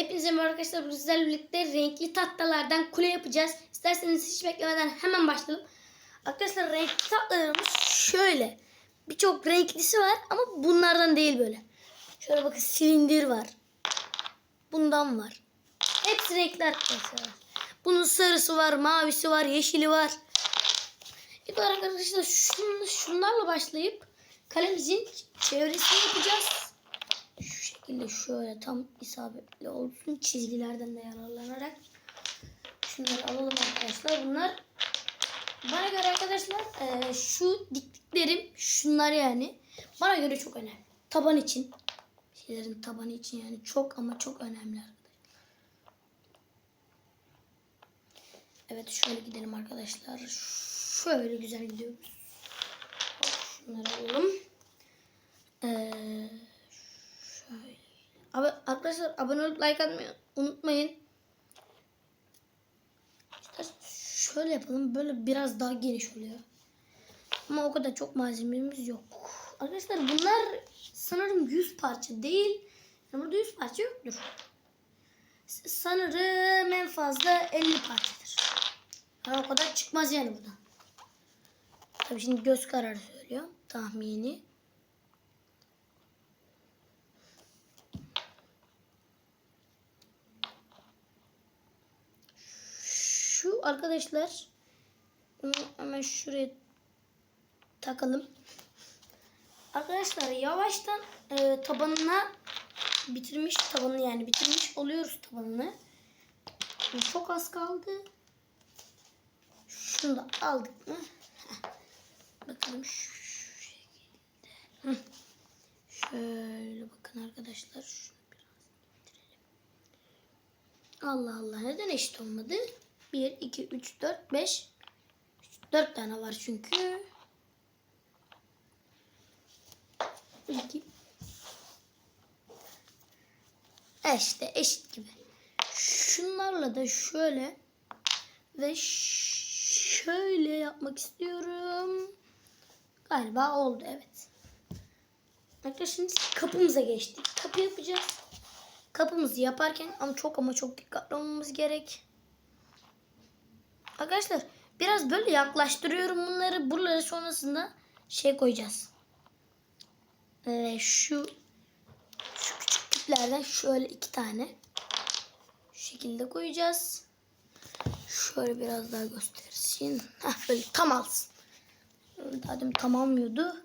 Hepinize arkadaşlar. Sizlerle birlikte renkli tahtalardan kule yapacağız. İsterseniz hiç beklemeden hemen başlayalım. Arkadaşlar renkli tahtalarımız şöyle. Birçok renklisi var ama bunlardan değil böyle. Şöyle bakın silindir var. Bundan var. Hepsi renkli arkadaşlar. Bunun sarısı var, mavisi var, yeşili var. İlk olarak arkadaşlar şun, şunlarla başlayıp kalemizin çevresini yapacağız. Şekilde şöyle tam isabetli olsun çizgilerden de yararlanarak. Şunları alalım arkadaşlar. Bunlar bana göre arkadaşlar e, şu diktiklerim şunlar yani bana göre çok önemli. Taban için şeylerin tabanı için yani çok ama çok önemli arkadaşlar. Evet şöyle gidelim arkadaşlar. Şöyle güzel gidiyoruz. Şunları alalım. Ee, şöyle. Abi, arkadaşlar abone olup like atmayı unutmayın. Şöyle yapalım. Böyle biraz daha geniş oluyor. Ama o kadar çok malzememiz yok. Arkadaşlar bunlar sanırım 100 parça değil. Yani burada 100 parça yoktur. Sanırım en fazla 50 parçadır. Yani o kadar çıkmaz yani buradan. Tabii şimdi göz kararı söylüyor. Tahmini. Şu arkadaşlar hemen şuraya takalım. Arkadaşlar yavaştan e, tabanına bitirmiş tabanı yani bitirmiş oluyoruz tabanını. Şimdi çok az kaldı. Şunu da aldık mı? Heh. Bakalım şu şekilde. Şöyle bakın arkadaşlar. Şunu biraz bitirelim. Allah Allah neden eşit olmadı? 1, 2, 3, 4, 5. 4 tane var çünkü. 2. E eşit gibi. Şunlarla da şöyle ve şöyle yapmak istiyorum. Galiba oldu evet. Arkadaşlar kapımıza geçtik. Kapı yapacağız. Kapımızı yaparken ama çok ama çok dikkatli olmamız gerek. Arkadaşlar biraz böyle yaklaştırıyorum bunları. Buraları sonrasında şey koyacağız. Ee, şu şu küçük küplerden şöyle iki tane şu şekilde koyacağız. Şöyle biraz daha göstersin. Heh, böyle tam alsın. Daha demin tam almıyordu.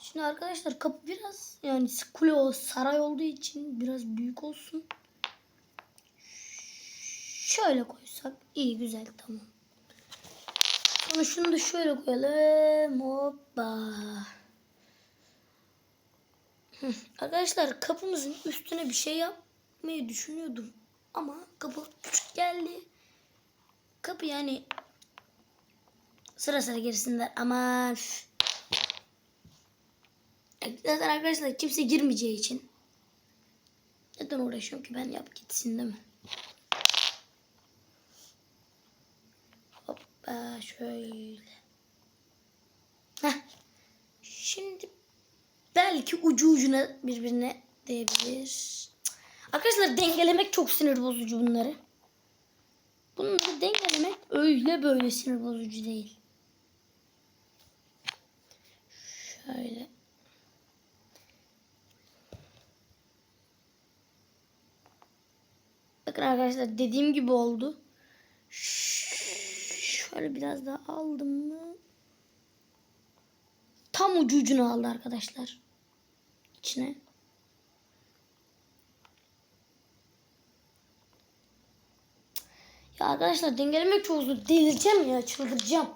Şimdi arkadaşlar kapı biraz yani kule o saray olduğu için biraz büyük olsun. Şöyle koysak iyi güzel tamam. Sonra şunu da şöyle koyalım. Hoppa. Arkadaşlar kapımızın üstüne bir şey yapmayı düşünüyordum. Ama kapı küçük geldi. Kapı yani sıra sıra girsinler. Aman. Zaten arkadaşlar kimse girmeyeceği için. Neden uğraşıyorum ki ben yap gitsin değil mi? Hoppa şöyle. Heh. Şimdi belki ucu ucuna birbirine değebilir. Arkadaşlar dengelemek çok sinir bozucu bunları. Bunları dengelemek öyle böyle sinir bozucu değil. Şöyle. Bakın arkadaşlar dediğim gibi oldu. Şöyle biraz daha aldım mı? Tam ucu ucuna aldı arkadaşlar. İçine. Ya arkadaşlar dengelemek çok zor. Delireceğim ya çıldıracağım.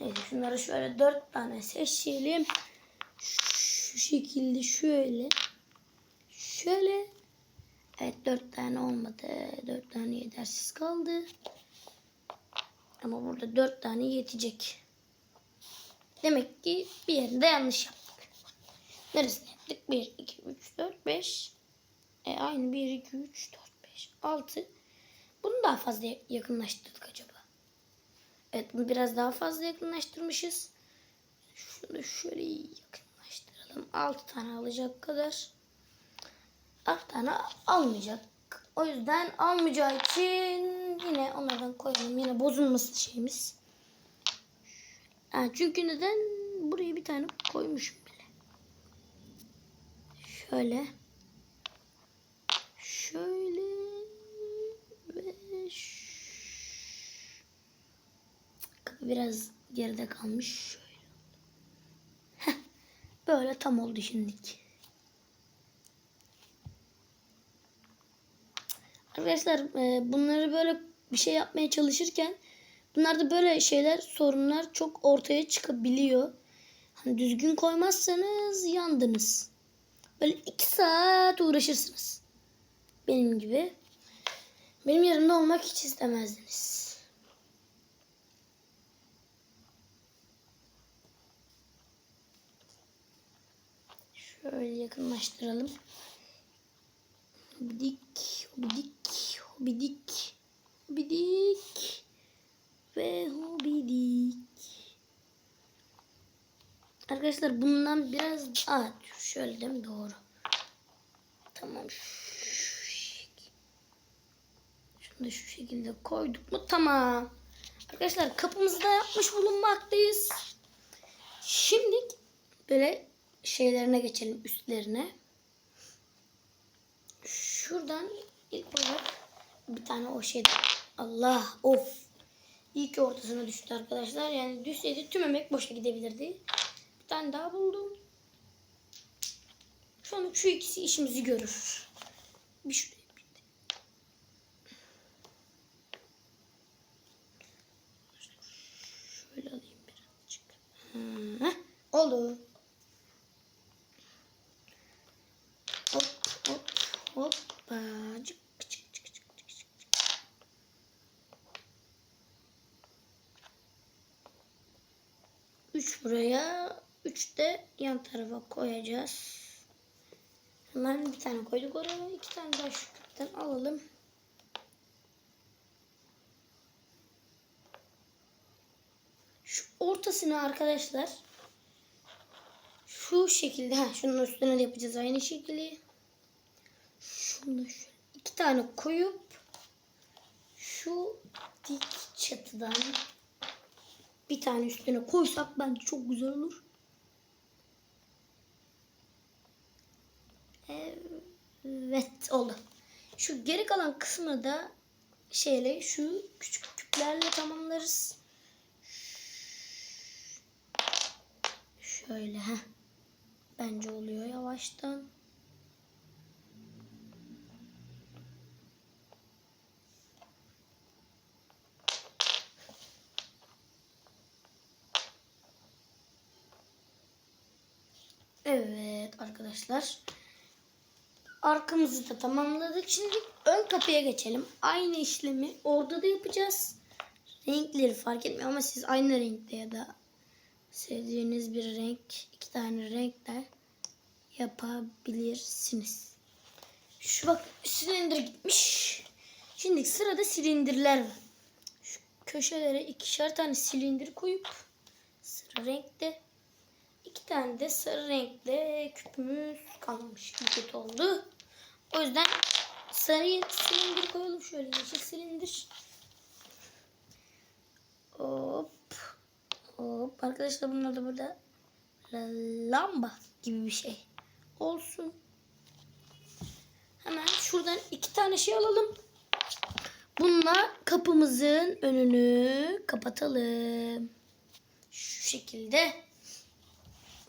Neyse şunları şöyle dört tane seçelim. Şu şekilde şöyle. Şöyle. Evet dört tane olmadı. Dört tane yetersiz kaldı. Ama burada dört tane yetecek. Demek ki bir yerinde yanlış yaptık. Neresini yaptık? 1, 2, 3, 4, 5. E aynı 1, 2, 3, 4, 5, 6. Bunu daha fazla yakınlaştırdık acaba. Evet bunu biraz daha fazla yakınlaştırmışız. Şunu şöyle yakınlaştıralım. 6 tane alacak kadar. 6 tane almayacak O yüzden almayacağı için yine onlardan koyalım. Yine bozulmasın şeyimiz. Ha, çünkü neden? Buraya bir tane koymuşum bile. Şöyle. Şöyle. Ve Kapı biraz geride kalmış. Şöyle. Heh, Böyle tam oldu şimdilik. Arkadaşlar e, bunları böyle bir şey yapmaya çalışırken bunlarda böyle şeyler sorunlar çok ortaya çıkabiliyor. Hani düzgün koymazsanız yandınız. Böyle iki saat uğraşırsınız. Benim gibi. Benim yerimde olmak hiç istemezdiniz. Şöyle yakınlaştıralım. Hobidik, hobidik, hobidik, hobidik ve hobidik. Arkadaşlar bundan biraz Aa, şöyle değil mi? Doğru. Tamam. Şunu da şu şekilde koyduk mu? Tamam. Arkadaşlar kapımızı da yapmış bulunmaktayız. Şimdi böyle şeylerine geçelim üstlerine. Şuradan ilk olarak bir tane o şey Allah of. İyi ki ortasına düştü arkadaşlar. Yani düşseydi tüm emek boşa gidebilirdi. Bir tane daha buldum. Şu an şu ikisi işimizi görür. Bir şuraya bir. Şöyle alayım birazcık. Hı, oldu. Hop hop hoppa. 3 de yan tarafa koyacağız. Hemen bir tane koyduk oraya. iki tane daha şu küpten alalım. Şu ortasını arkadaşlar şu şekilde ha şunun üstüne de yapacağız aynı şekilde. Şunu şu iki tane koyup şu dik çatıdan bir tane üstüne koysak bence çok güzel olur. Evet oldu. Şu geri kalan kısmını da şeyle şu küçük küplerle tamamlarız. Şöyle ha. Bence oluyor yavaştan. Evet arkadaşlar. Arkamızı da tamamladık. Şimdi ön kapıya geçelim. Aynı işlemi orada da yapacağız. Renkleri fark etmiyor ama siz aynı renkte ya da sevdiğiniz bir renk, iki tane renkle yapabilirsiniz. Şu bak silindir gitmiş. Şimdi sırada silindirler var. Şu köşelere ikişer tane silindir koyup sıra renkte tane de sarı renkli küpümüz kalmış. Kötü oldu. O yüzden sarı silindir koyalım. Şöyle yeşil silindir. Hop. Hop. Arkadaşlar bunlar da burada lamba gibi bir şey olsun. Hemen şuradan iki tane şey alalım. Bununla kapımızın önünü kapatalım. Şu şekilde.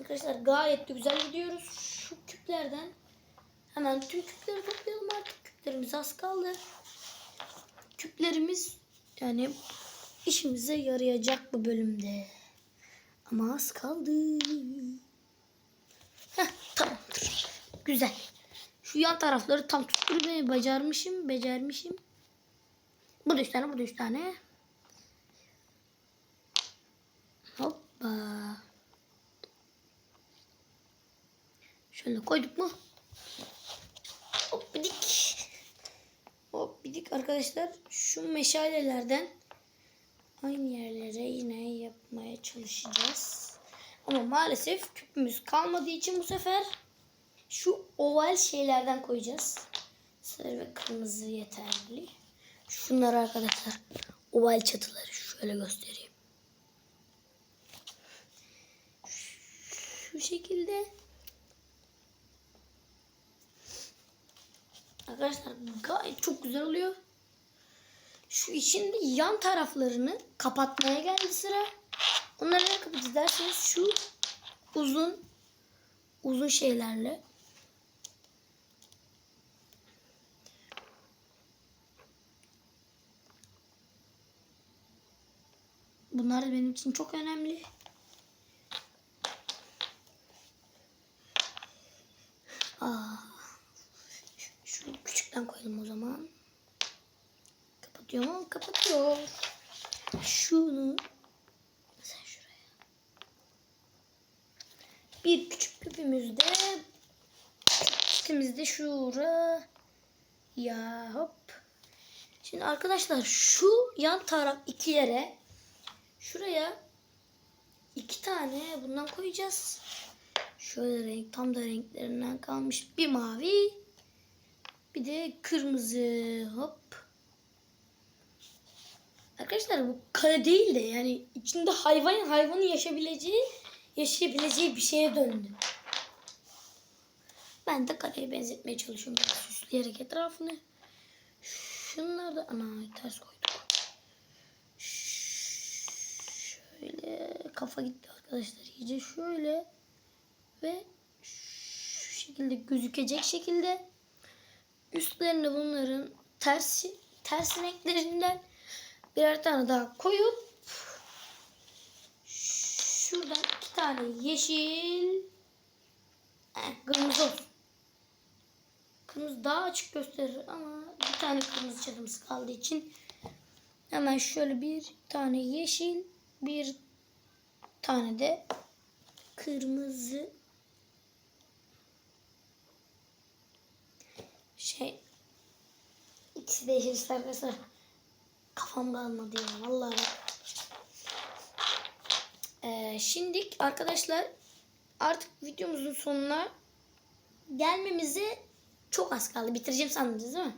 Arkadaşlar gayet de güzel gidiyoruz. Şu küplerden hemen tüm küpleri toplayalım artık. Küplerimiz az kaldı. Küplerimiz yani işimize yarayacak bu bölümde. Ama az kaldı. Heh, tamamdır. Güzel. Şu yan tarafları tam tutturmayı becermişim. Becermişim. Bu da üç tane, bu da üç tane. Hoppa. Şöyle koyduk mu? Hop bidik. Hop bidik arkadaşlar. Şu meşalelerden aynı yerlere yine yapmaya çalışacağız. Ama maalesef küpümüz kalmadığı için bu sefer şu oval şeylerden koyacağız. Sarı ve kırmızı yeterli. Şunlar arkadaşlar oval çatıları şöyle göstereyim. Şu şekilde. Arkadaşlar gayet çok güzel oluyor. Şu içinde yan taraflarını kapatmaya geldi sıra. Onları ne kapatacağız derseniz şu uzun uzun şeylerle Bunlar benim için çok önemli. Aa, şunu küçükten koyalım o zaman. Kapatıyor mu? Kapatıyor. Şunu mesela şuraya. Bir küçük küpümüzde küçükümüzde şura ya hop. Şimdi arkadaşlar şu yan taraf iki yere şuraya iki tane bundan koyacağız. Şöyle renk tam da renklerinden kalmış bir mavi bir de kırmızı hop. Arkadaşlar bu kare değil de yani içinde hayvan hayvanın yaşayabileceği yaşayabileceği bir şeye döndü. Ben de kareye benzetmeye çalışıyorum. Böyle süsleyerek etrafını. Şunlar da ana ters koyduk. Şöyle kafa gitti arkadaşlar. iyice şöyle ve şu şekilde gözükecek şekilde üstlerine bunların tersi ters renklerinden birer tane daha koyup şuradan iki tane yeşil eh, kırmızı olsun. Kırmızı daha açık gösterir ama bir tane kırmızı çadımız kaldığı için hemen şöyle bir tane yeşil bir tane de kırmızı şey ikisi de yeşil arkadaşlar kafam kalmadı ya vallahi. Ee, şimdi arkadaşlar artık videomuzun sonuna gelmemize çok az kaldı. Bitireceğim sandınız değil mi?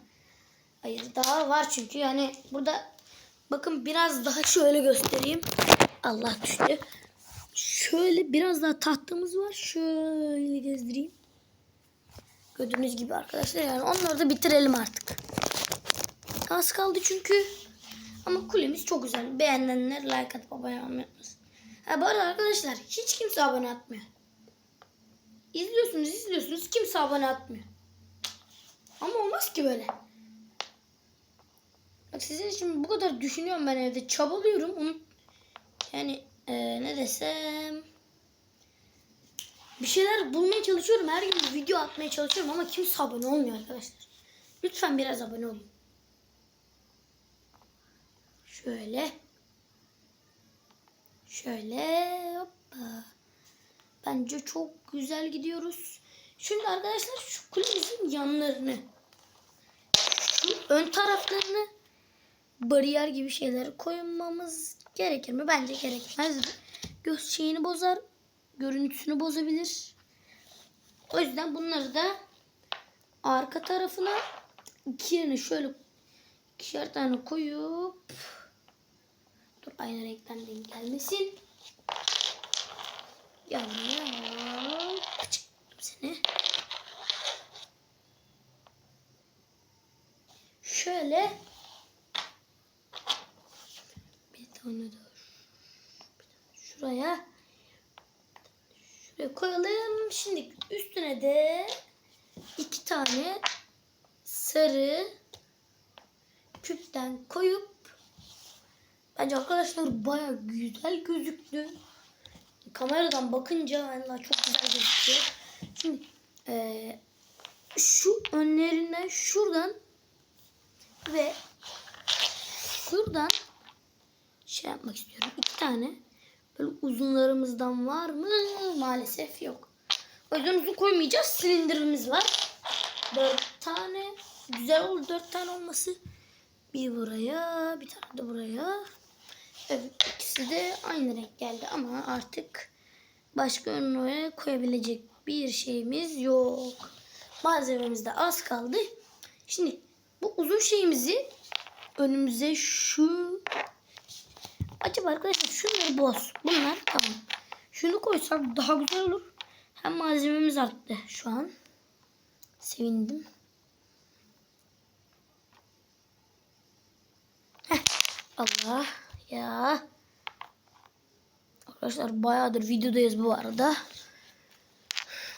Hayır daha var çünkü. Yani burada bakın biraz daha şöyle göstereyim. Allah düştü. Şöyle biraz daha tahtamız var. Şöyle gezdireyim. Gördüğünüz gibi arkadaşlar yani onları da bitirelim artık. Az kaldı çünkü. Ama kulemiz çok güzel. Beğenenler like atıp abone olmayı unutmasın. Ha bu arada arkadaşlar hiç kimse abone atmıyor. İzliyorsunuz izliyorsunuz kimse abone atmıyor. Ama olmaz ki böyle. Bak sizin için bu kadar düşünüyorum ben evde. Çabalıyorum. Onu yani e, ne desem bir şeyler bulmaya çalışıyorum. Her gün video atmaya çalışıyorum ama kimse abone olmuyor arkadaşlar. Lütfen biraz abone olun. Şöyle. Şöyle. Hoppa. Bence çok güzel gidiyoruz. Şimdi arkadaşlar şu kulemizin yanlarını şu ön taraflarını bariyer gibi şeyler koymamız gerekir mi? Bence gerekmez. Göz şeyini bozar görüntüsünü bozabilir. O yüzden bunları da arka tarafına iki yerine şöyle ikişer tane koyup aynı renkten denk gelmesin. Yanına çıktım seni. Şöyle bir tane daha şuraya Şuraya koyalım. Şimdi üstüne de iki tane sarı küpten koyup bence arkadaşlar baya güzel gözüktü. Kameradan bakınca vallahi çok güzel gözüküyor. Şimdi e, şu önlerinden şuradan ve şuradan şey yapmak istiyorum. iki tane Böyle uzunlarımızdan var mı? Maalesef yok. O yüzden uzun koymayacağız. Silindirimiz var. Dört tane. Güzel olur dört tane olması. Bir buraya, bir tane de buraya. İkisi de aynı renk geldi ama artık başka önüne koyabilecek bir şeyimiz yok. Malzememiz de az kaldı. Şimdi bu uzun şeyimizi önümüze şu acaba arkadaşlar şunları boz. Bunlar tamam. Şunu koysak daha güzel olur. Hem malzememiz arttı şu an. Sevindim. Heh. Allah ya. Arkadaşlar bayağıdır videodayız bu arada.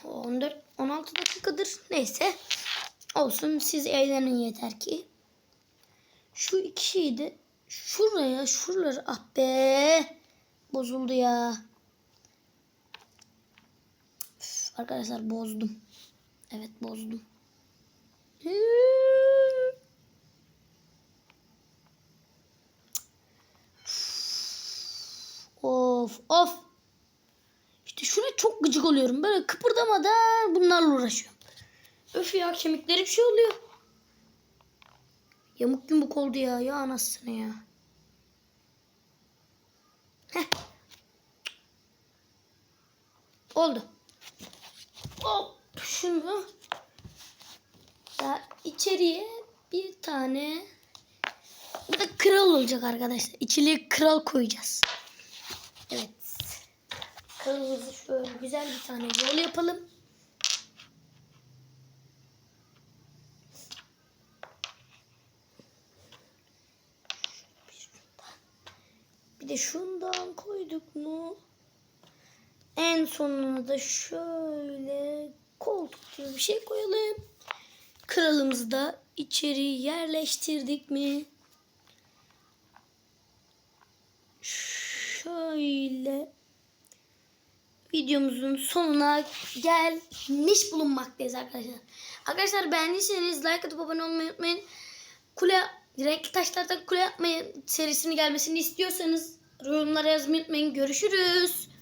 14 16 dakikadır. Neyse. Olsun siz eğlenin yeter ki. Şu iki şeyi de şuraya şuraları ah be bozuldu ya. Üf, arkadaşlar bozdum. Evet bozdum. Of of. İşte şuna çok gıcık oluyorum. Böyle kıpırdamadan bunlarla uğraşıyorum. Öf ya kemikleri bir şey oluyor. Yamuk yumuk oldu ya. Ya anasını ya. Heh. Oldu. Hop. Şunu da içeriye bir tane bu da kral olacak arkadaşlar. İçeriye kral koyacağız. Kralımızı şöyle güzel bir tane yol yapalım. Bir de şundan koyduk mu? En sonuna da şöyle koltuk gibi bir şey koyalım. Kralımızı da içeri yerleştirdik mi? Şöyle videomuzun sonuna gelmiş bulunmaktayız arkadaşlar. Arkadaşlar beğendiyseniz like atıp abone olmayı unutmayın. Kule renkli taşlardan kule yapmayı serisini gelmesini istiyorsanız yorumlara yazmayı unutmayın. Görüşürüz.